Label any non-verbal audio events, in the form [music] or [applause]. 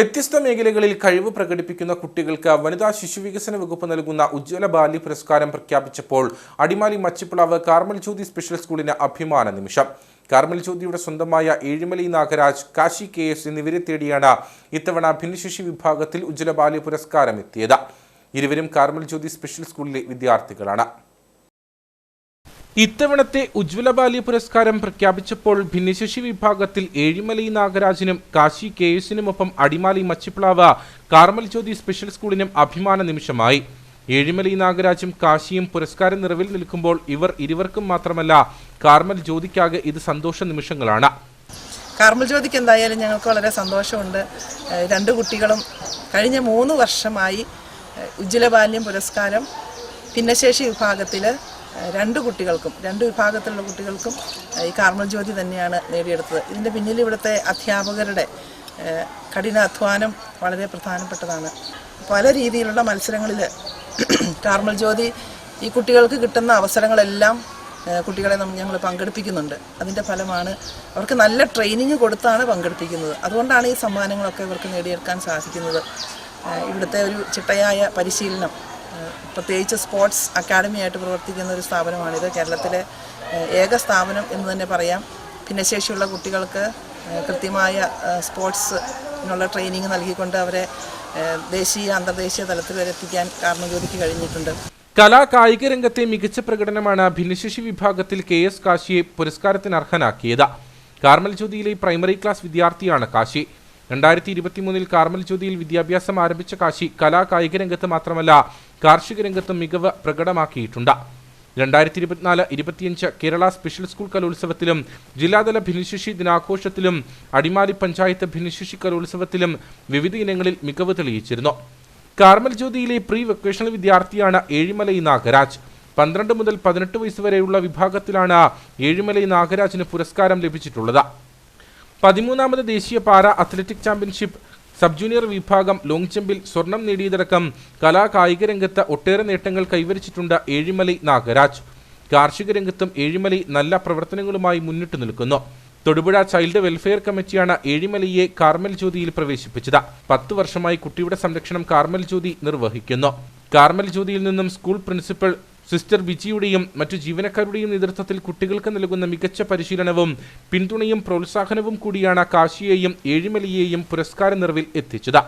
വ്യത്യസ്ത മേഖലകളിൽ കഴിവ് പ്രകടിപ്പിക്കുന്ന കുട്ടികൾക്ക് വനിതാ ശിശുവികസന വകുപ്പ് നൽകുന്ന ഉജ്ജ്വല ബാല്യ പുരസ്കാരം പ്രഖ്യാപിച്ചപ്പോൾ അടിമാലി മച്ചിപ്പിളാവ് കാർമൽ ജ്യോതി സ്പെഷ്യൽ സ്കൂളിന് അഭിമാന നിമിഷം. കാർമൽ ജ്യോതിയുടെ സ്വന്തമായ ഏഴിമലി നാഗരാജ് കാശി കെ എസ് എന്നിവരെ തേടിയാണ് ഇത്തവണ ഭിന്നശേഷി വിഭാഗത്തിൽ ഉജ്ജ്വല ബാല്യ പുരസ്കാരം എത്തിയത് ഇരുവരും കാർമൽ ജ്യോതി സ്പെഷ്യൽ സ്കൂളിലെ വിദ്യാർത്ഥികളാണ്. ഇത്തവണത്തെ ഉജ്ജ്വല ബാല്യ പുരസ്കാരം പ്രഖ്യാപിച്ചപ്പോൾ ഭിന്നശേഷി വിഭാഗത്തിൽ ഏഴിമലൈ നാഗരാജനും കാശി കെ എസിനുമൊപ്പം അടിമാലി മച്ചിപ്ലാവ കാർമൽ ജ്യോതി സ്പെഷ്യൽ സ്കൂളിനും അഭിമാന നിമിഷമായി. ഏഴിമലൈ നാഗരാജും കാശിയും പുരസ്കാരം നിറവിൽ നിൽക്കുമ്പോൾ ഇവർ ഇരുവർക്കും മാത്രമല്ല കാർമൽ ജ്യോതിക്കാകെ ഇത് സന്തോഷ നിമിഷങ്ങളാണ്. കാർമൽ ജ്യോതിക്ക് എന്തായാലും ഞങ്ങൾക്ക് വളരെ സന്തോഷമുണ്ട്. രണ്ടു കുട്ടികളും കഴിഞ്ഞ മൂന്ന് വർഷമായി ഉജ്ജ്വല ബാല്യം പുരസ്കാരം ഭിന്നശേഷി വിഭാഗത്തിൽ രണ്ട് കുട്ടികൾക്കും രണ്ട് വിഭാഗത്തിലുള്ള കുട്ടികൾക്കും ഈ കാർമൽ ജ്യോതി തന്നെയാണ് നേടിയെടുത്തത്. ഇതിന്റെ പിന്നിൽ ഇവിടുത്തെ അധ്യാപകരുടെ കഠിനാധ്വാനം വളരെ പ്രധാനപ്പെട്ടതാണ്. പല രീതിയിലുള്ള മത്സരങ്ങളിൽ [clears throat] കാർമൽ ജ്യോതി ഈ കുട്ടികൾക്ക് കിട്ടുന്ന അവസരങ്ങളെല്ലാം കുട്ടികളെ ഞങ്ങൾ പങ്കെടുപ്പിക്കുന്നുണ്ട്. അതിന്റെ ഫലമാണ് അവർക്ക് നല്ല ട്രെയിനിങ് കൊടുത്താണ് പങ്കെടുപ്പിക്കുന്നത്. അതുകൊണ്ടാണ് ഈ സമ്മാനങ്ങളൊക്കെ ഇവർക്ക് നേടിയെടുക്കാൻ സാധിക്കുന്നത്. ഇവിടുത്തെ ഒരു ചിട്ടയായ പരിശീലനം. പ്രത്യേകിച്ച് സ്പോർട്സ് അക്കാഡമിയായിട്ട് പ്രവർത്തിക്കുന്ന ഒരു സ്ഥാപനമാണിത്. കേരളത്തിലെ ഏക സ്ഥാപനം എന്ന് തന്നെ പറയാം. ഭിന്നശേഷിയുള്ള കുട്ടികൾക്ക് കൃത്യമായ സ്പോർട്സ് സ്പോർട്സിനുള്ള ട്രെയിനിങ് നൽകിക്കൊണ്ട് അവരെ ദേശീയ അന്തർദേശീയ തലത്തിൽ വരെ എത്തിക്കാൻ കാരണജ്യോതിക്ക് കഴിഞ്ഞിട്ടുണ്ട്. കലാ കായിക രംഗത്തെ മികച്ച പ്രകടനമാണ് ഭിന്നശേഷി വിഭാഗത്തിൽ കെ എസ് കാശിയെ പുരസ്കാരത്തിന് അർഹനാക്കിയത്. കാർമൽ ജ്യോതിയിലെ പ്രൈമറി ക്ലാസ് വിദ്യാർത്ഥിയാണ് കാശി. രണ്ടായിരത്തി ഇരുപത്തിമൂന്നിൽ കാർമൽ ജ്യോതിയിൽ വിദ്യാഭ്യാസം ആരംഭിച്ച കാശി കലാ കായിക രംഗത്ത് മാത്രമല്ല കാർഷിക രംഗത്തും മികവ് പ്രകടമാക്കിയിട്ടുണ്ട്. രണ്ടായിരത്തി ഇരുപത്തിനാല് ഇരുപത്തിയഞ്ച് കേരള സ്പെഷ്യൽ സ്കൂൾ കലോത്സവത്തിലും ജില്ലാതല ഭിന്നശേഷി ദിനാഘോഷത്തിലും അടിമാലി പഞ്ചായത്ത് ഭിന്നശേഷി കലോത്സവത്തിലും വിവിധ ഇനങ്ങളിൽ മികവ് തെളിയിച്ചിരുന്നു. കാർമൽ ജ്യോതിയിലെ പ്രീ വൊക്കേഷണൽ വിദ്യാർത്ഥിയാണ് ഏഴിമലൈ നാഗരാജ്. പന്ത്രണ്ട് മുതൽ പതിനെട്ട് വയസ്സ് വരെയുള്ള വിഭാഗത്തിലാണ് ഏഴിമലൈ നാഗരാജിന് പുരസ്കാരം ലഭിച്ചിട്ടുള്ളത്. പതിമൂന്നാമത് ദേശീയ para athletic championship sub junior വിഭാഗം ലോങ് ജമ്പിൽ സ്വർണം നേടിയതടക്കം കലാ കായിക രംഗത്ത് ഒട്ടേറെ നേട്ടങ്ങൾ കൈവരിച്ചിട്ടുണ്ട് ഏഴിമലൈ നാഗരാജ്. കാർഷിക രംഗത്തും ഏഴിമലൈ നല്ല പ്രവർത്തനങ്ങളുമായി മുന്നിട്ട് നിൽക്കുന്നു. തൊടുപുഴ ചൈൽഡ് വെൽഫെയർ കമ്മിറ്റിയാണ് ഏഴിമലയെ കാർമൽ ജ്യോതിയിൽ പ്രവേശിപ്പിച്ചത്. പത്ത് വർഷമായി കുട്ടിയുടെ സംരക്ഷണം കാർമൽ ജ്യോതി നിർവഹിക്കുന്നു. കാർമൽ ജ്യോതിയിൽ നിന്നും സ്കൂൾ പ്രിൻസിപ്പൽ സിസ്റ്റർ വിജിയുടെയും മറ്റു ജീവനക്കാരുടെയും നേതൃത്വത്തിൽ കുട്ടികൾക്ക് നൽകുന്ന മികച്ച പരിശീലനവും പിന്തുണയും പ്രോത്സാഹനവും കൂടിയാണ് കാശിയെയും ഏഴിമലയെയും പുരസ്കാര നിറവിൽ എത്തിച്ചത്.